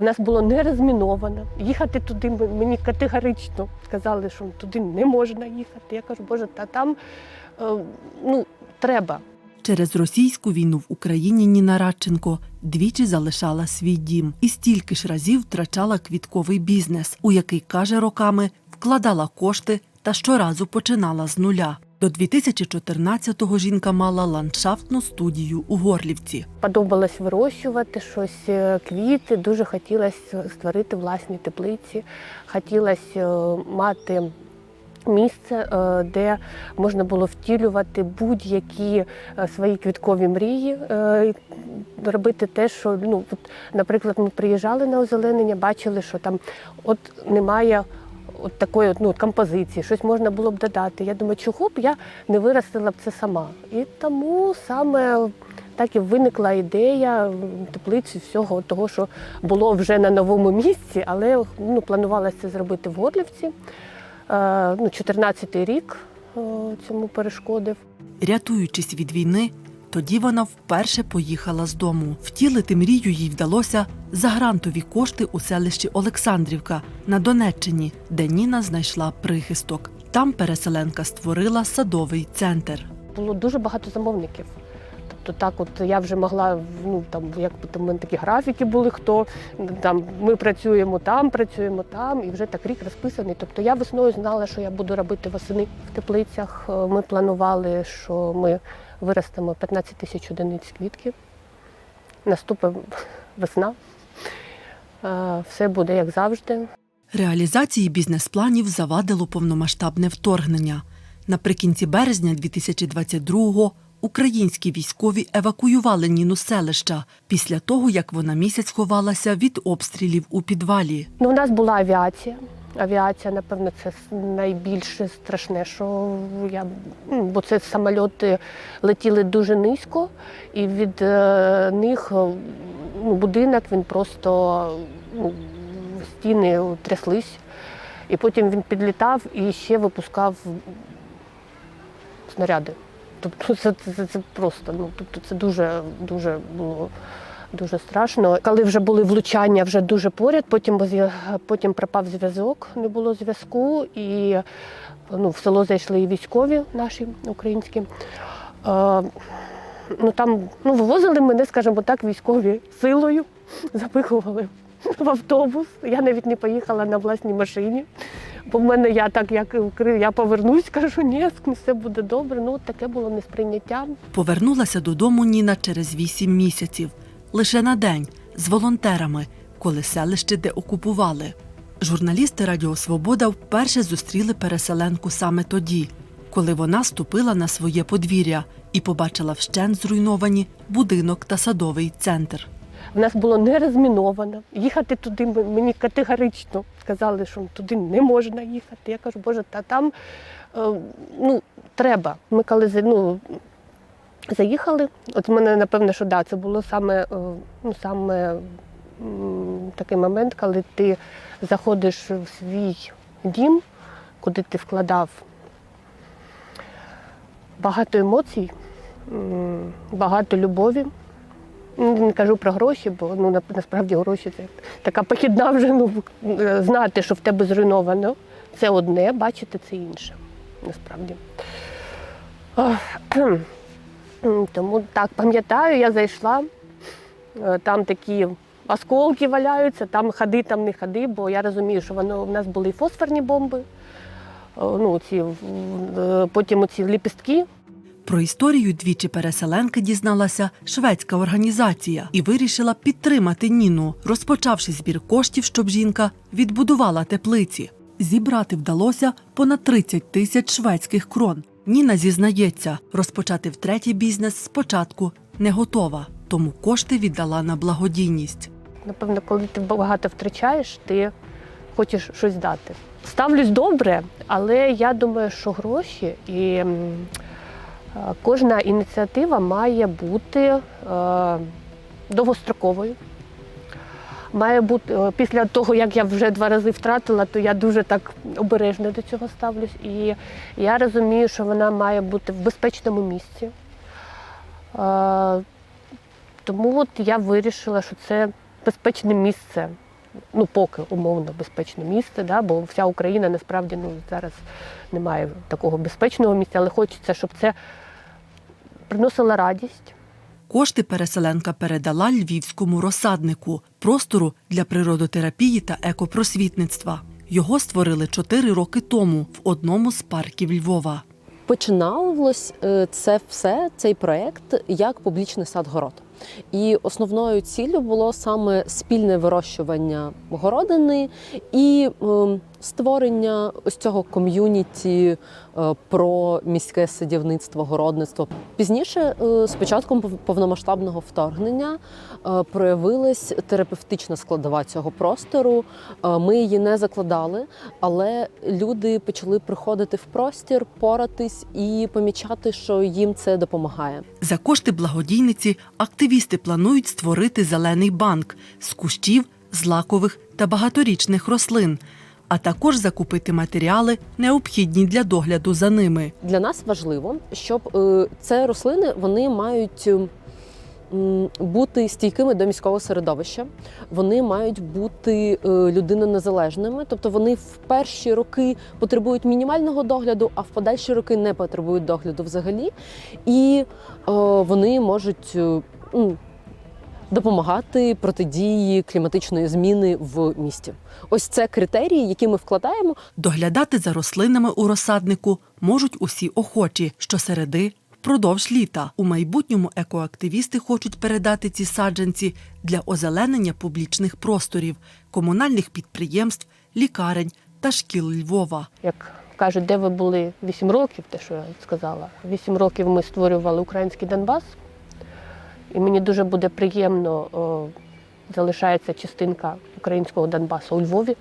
У нас було не розміновано. Їхати туди мені категорично сказали, що туди не можна їхати. Я кажу, боже, та там е, ну, треба. Через російську війну в Україні Ніна Радченко двічі залишала свій дім і стільки ж разів втрачала квітковий бізнес, у який каже роками вкладала кошти та щоразу починала з нуля. До 2014-го жінка мала ландшафтну студію у Горлівці. Подобалось вирощувати щось, е, квіти. Дуже хотілося створити власні теплиці. Хотілося е, мати місце, е, де можна було втілювати будь-які свої квіткові мрії, робити те, що ну, от, наприклад, ми приїжджали на озеленення, бачили, що там от немає. От такої ну, композиції, щось можна було б додати. Я думаю, чого б я не виростила б це сама. І тому саме так і виникла ідея теплиці всього того, що було вже на новому місці, але ну, планувалося це зробити в Горлівці. Е, ну, 14-й рік цьому перешкодив. Рятуючись від війни, тоді вона вперше поїхала з дому. Втілити мрію їй вдалося за грантові кошти у селищі Олександрівка на Донеччині, де Ніна знайшла прихисток. Там переселенка створила садовий центр. Було дуже багато замовників. Тобто так, от я вже могла, ну там як там у мене такі графіки були, хто там ми працюємо там, працюємо там, і вже так рік розписаний. Тобто я весною знала, що я буду робити восени в теплицях. Е, Ми планували, що ми виростемо 15 тисяч одиниць квітків. Наступить весна. Е, Все буде як завжди. Реалізації бізнес-планів завадило повномасштабне вторгнення. Наприкінці березня 2022-го українські військові евакуювали Ніну селища після того, як вона місяць ховалася від обстрілів у підвалі. Ну, у нас була авіація. Авіація, напевно, це найбільше страшне, що я ну, бо це самольоти летіли дуже низько, і від е, них е, ну, будинок він просто ну, стіни тряслись. І потім він підлітав і ще випускав снаряди. Тобто це, це, це, просто, ну тобто це дуже, дуже було дуже страшно. Коли вже були влучання вже дуже поряд, потім, потім пропав зв'язок, не було зв'язку, і ну, в село зайшли і військові наші українські. Е, ну, там, ну, вивозили мене, скажімо так, військові силою, запихували в автобус. Я навіть не поїхала на власній машині. Бо в мене я так як я повернусь, кажу, ні, все буде добре. Ну, таке було несприйняття. Повернулася додому Ніна через вісім місяців, лише на день з волонтерами, коли селище деокупували. Журналісти Радіо Свобода вперше зустріли переселенку саме тоді, коли вона ступила на своє подвір'я і побачила вщент зруйновані будинок та садовий центр. В нас було не розміновано. Їхати туди мені категорично сказали, що туди не можна їхати. Я кажу, боже, та там е, ну, треба. Ми коли ну, заїхали, от в мене напевно, що да, це було саме, е, ну, саме такий момент, коли ти заходиш в свій дім, куди ти вкладав багато емоцій, багато любові. Ну, Не кажу про гроші, бо ну на- насправді гроші це така похідна вже ну, е, знати, що в тебе зруйновано. Це одне, бачити це інше. Насправді. Тому так, пам'ятаю, я зайшла, е, там такі осколки валяються, там ходи, там не ходи, бо я розумію, що воно в нас були фосфорні бомби, е, ну, ці, потім оці ліпістки Про історію двічі переселенки дізналася шведська організація і вирішила підтримати Ніну, розпочавши збір коштів, щоб жінка відбудувала теплиці. Зібрати вдалося понад 30 тисяч шведських крон. Ніна зізнається, розпочати втретій бізнес спочатку не готова, тому кошти віддала на благодійність. Напевно, коли ти багато втрачаєш, ти хочеш щось дати. Ставлюсь добре, але я думаю, що гроші і кожна ініціатива має бути е, довгостроковою. Має бути е, після того, як я вже два рази втратила, то я дуже так обережно до цього ставлюсь. І я розумію, що вона має бути в безпечному місці. Е, Тому от я вирішила, що це безпечне місце ну поки умовно безпечне місце, да, бо вся Україна насправді ну, зараз немає такого безпечного місця, але хочеться, щоб це приносило радість. Кошти переселенка передала львівському розсаднику простору для природотерапії та екопросвітництва. Його створили чотири роки тому в одному з парків Львова. Починалось е, це все, цей проект як публічний сад-город. І основною ціллю було саме спільне вирощування городини і ем, створення ось цього ком'юніті е, про міське садівництво, городництво. Пізніше, е, з початком повномасштабного вторгнення, е, проявилась терапевтична складова цього простору. Ми її не закладали, але люди почали приходити в простір, поратись і помічати, що їм це допомагає. За кошти благодійниці активісти планують створити зелений банк з кущів, злакових та багаторічних рослин, а також закупити матеріали, необхідні для догляду за ними. Для нас важливо, щоб е, це рослини вони мають. Бути стійкими до міського середовища, вони мають бути е, людинонезалежними, тобто вони в перші роки потребують мінімального догляду, а в подальші роки не потребують догляду взагалі, і е, вони можуть м, допомагати протидії кліматичної зміни в місті. Ось це критерії, які ми вкладаємо Доглядати за рослинами у розсаднику можуть усі охочі щосереди впродовж літа. У майбутньому екоактивісти хочуть передати ці саджанці для озеленення публічних просторів, комунальних підприємств, лікарень та шкіл Львова. Як кажуть, де ви були 8 років, те, що я сказала. 8 років ми створювали український Донбас. І мені дуже буде приємно, о, залишається частинка українського Донбасу у Львові.